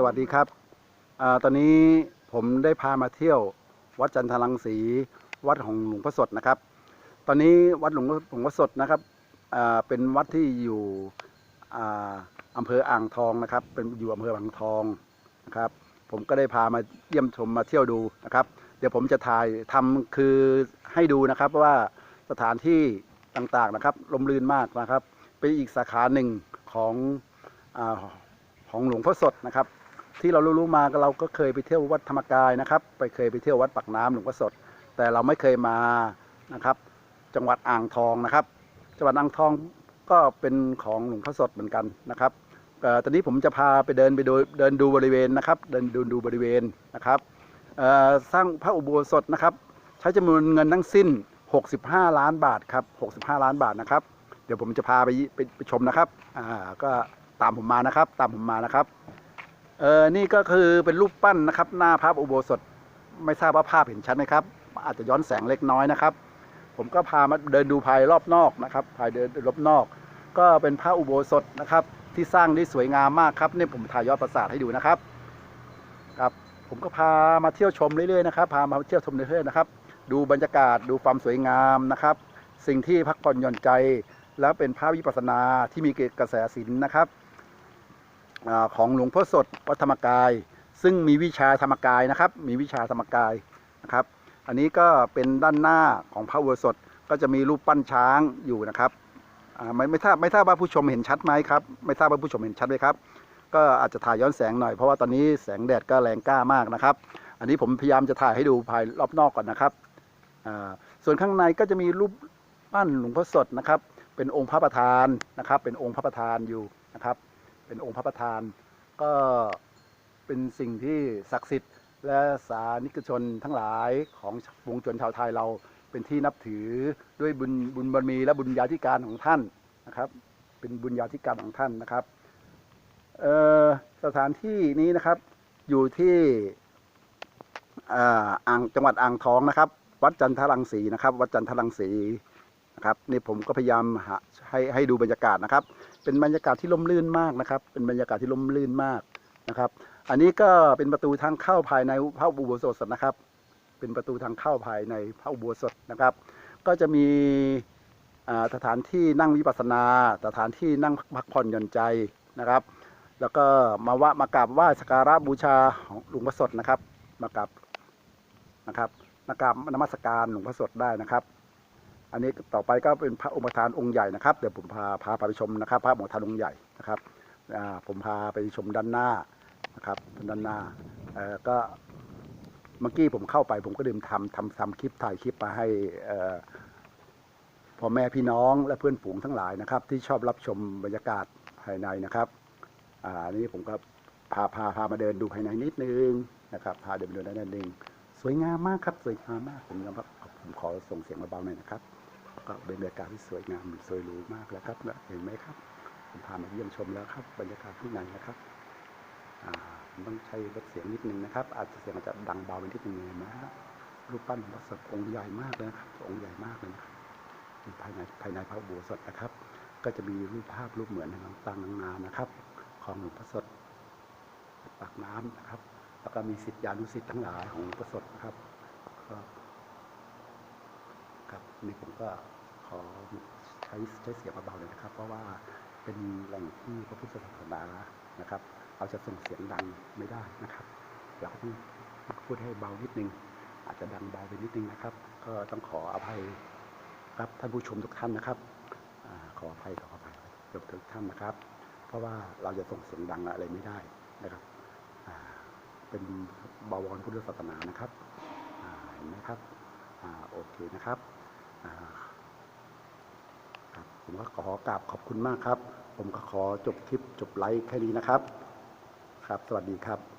สวัสดีครับอตอนนี้ผมได้พามาเที่ยววัดจันทรังสีวัดของหลวงพ่อสดนะครับ ตอนนี้วัดหลวงพ่อหลวงพ่อสดนะครับเป็นวัดที่อยู่อาอำเภออ่างทองนะครับ เป็นอยู่อำเภออ่างทองนะครับ ผมก็ได้พามาเยี่ยมชมมาเที่ยวดูนะครับ เดี๋ยวผมจะถ่ายทำคือให้ดูนะครับว่าสถานที่ต่างๆนะครับลมลื่นมากนะครับ เป็นอีกสาขาหนึ่งของอของหลวงพ่อสดนะครับ ที่เรารู้ๆมาเราก็เคยไปเที่ยววัดธรรมกายนะครับ ไปเคยไปเที่ยววัดปักน้ำหลวงพ่อสด แต่เราไม่เคยมานะครับ จังหวัดอ่างทองนะครับ จังหวัดอ่างทองก็เป็นของหลวงพ่อสดเหมือนกันนะครับเอ่อตอนนี้ผมจะพาไปเดินไปดูเดินดูบริเวณนะครับ เดินดูดูบริเวณนะครับสร้างพระอุโบสถนะครับ ใช้จำนวนเงินทั้งสิ้น 65 ล้านบาทครับ65 ล้านบาทนะครับ เดี๋ยวผมจะพาไปไปไปชมนะครับอ่าก็ตามผมมานะครับ ตามผมมานะครับ เออนี่ก็คือเป็นรูปปั้นนะครับ หน้าพระอุโบสถไม่ทราบว่าภาพเห็นชัดไหมครับ อาจจะย้อนแสงเล็กน้อยนะครับ ผมก็พามาเดินดูภายรอบนอกนะครับ ภายเดินรอบนอก ก็เป็นพระอุโบสถนะครับ ที่สร้างได้สวยงามมากครับนี่ผมถ่ายยอดปราสาทให้ดูนะครับครับ ผมก็พามาเที่ยวชมเรื่อยๆนะครับพามาเที่ยวชมเรื่อยๆนะครับ ดูบรรยากาศดูความสวยงามนะครับ สิ่งที่พักผ่อนหย่อนใจ แล้วเป็นพระวิปัสสนาที่มีกระแสศิลป์นะครับ ของหลวงพ่อสดวัดธรรมกาย ซึ่งมีวิชาธรรมกายนะครับ มีวิชาธรรมกายนะครับ อันนี้ก็เป็นด้านหน้าของพระอุโบสถก็จะมีรูปปั้นช้างอยู่นะครับไม่ไม่ทราบไม่ทราบว่าผู้ชมเห็นชัดไหมครับ ไม่ทราบว่าผู้ชมเห็นชัดไหมครับ ก็อาจจะถ่ายย้อนแสงหน่อยเพราะว่าตอนนี้แสงแดดก็แรงกล้ามากนะครับ อันนี้ผมพยายามจะถ่ายให้ดูภายรอบนอกก่อนนะครับส่วนข้างในก็จะมีรูปปั้นหลวงพ่อสดนะครับ เป็นองค์พระประธานนะครับ เป็นองค์พระประธานอยู่นะครับ เป็นองค์พระประธาน ก็เป็นสิ่งที่ศักดิ์สิทธิ์ และสานิกชนทั้งหลายของวงชนชาวไทยเราเป็นที่นับถือด้วยบุญบุญบารมีและบุญญาธิการของท่านนะครับ เป็นบุญญาธิการของท่านนะครับสถานที่นี้นะครับ อยู่ที่อ่าอ่างจังหวัดอ่างทองนะครับ วัดจันทรังสีนะครับ วัดจันทรังสี นะครับนี่ผมก็พยายามหาให้ให้ดูบรรยากาศนะครับ เป็นบรรยากาศที่ล่มลื่นมากนะครับ เป็นบรรยากาศที่ล่มลื่นมากนะครับ อันนี้ก็เป็นประตูทางเข้าภายในพระอุโบสถนะครับ เป็นประตูทางเข้าภายในพระอุโบสถนะครับ ก็จะมีอ่าสถานที่นั่งวิปัสสนา สถานที่นั่งพักผ่อนหย่อนใจนะครับ แล้วก็มาว่ามากราบไหว้สักการะบูชาของหลวงพ่อสดนะครับ มากราบนะครับมากราบนมัสการหลวงพ่อสดได้นะครับ อันนี้ต่อไปก็เป็นพระองค์ประธานองค์ใหญ่นะครับเดี๋ยวผมพาพาไปชมนะครับ พระองค์ประธานองค์ใหญ่นะครับผมพาไปชมด้านหน้านะครับด้านหน้าก็เมื่อกี้ผมเข้าไป ผมก็ลืมทำทำทำคลิปถ่ายคลิปมาให้พ่อแม่พี่น้องและเพื่อนฝูงทั้งหลายนะครับ ที่ชอบรับชมบรรยากาศภายในนะครับอ่าอันนี้ผมก็พาพาพามาเดินดูภายในนิดนึงนะครับ พาเดินไปดูด้านนิดนึงสวยงามมากครับ สวยงามมากผมยอมรับผมขอส่งเสียงเบาๆหน่อยนะครับ ก็เป็นบรรยากาศที่สวยงามสวยหรูมากแล้วครับเห็นไหมครับ ผมพามาเยี่ยมชมแล้วครับ บรรยากาศที่ไหนนะครับต้องใช้ลดเสียงนิดนึงนะครับ อาจจะเสียงอาจจะดังเบาไปนิดนึงนไหมฮะรูปปั้นวงพ่อสดองค์ใหญ่มากเลยนะครับ องค์ใหญ่มากเลยนะครับภายในภายในพระอุโบสถนะครับ ก็จะมีรูปภาพรูปเหมือนต่างๆนานานะครับ ของหลวงพ่อสดปากน้ำนะครับ แล้วก็มีสิทธิานุสิทธิ์ทั้งหลายของหลวงพ่อสดนะครับก็ครับ นี่ผมก็ขอใช้ใช้เสียงเบาๆเลยนะครับ เพราะว่าเป็นแหล่งที่พระพุทธศาสนานะครับ เราจะส่งเสียงดังไม่ได้นะครับ เราก็ต้องพูดให้เบานิดนึง อาจจะดังเบาไปนิดนึงนะครับ ก็ต้องขออภัยครับท่านผู้ชมทุกท่านนะครับอขออภัยขออภัยทุกท่านนะครับ เพราะว่าเราจะส่งเสียงดังอะไรไม่ได้นะครับเป็นบวรพุทธศาสนานะครับเห็นไหมครับอโอเคนะครับ ผมก็ขอกราบขอบคุณมากครับ ผมก็ขอจบคลิปจบไลฟ์แค่นี้นะครับ ครับ สวัสดีครับ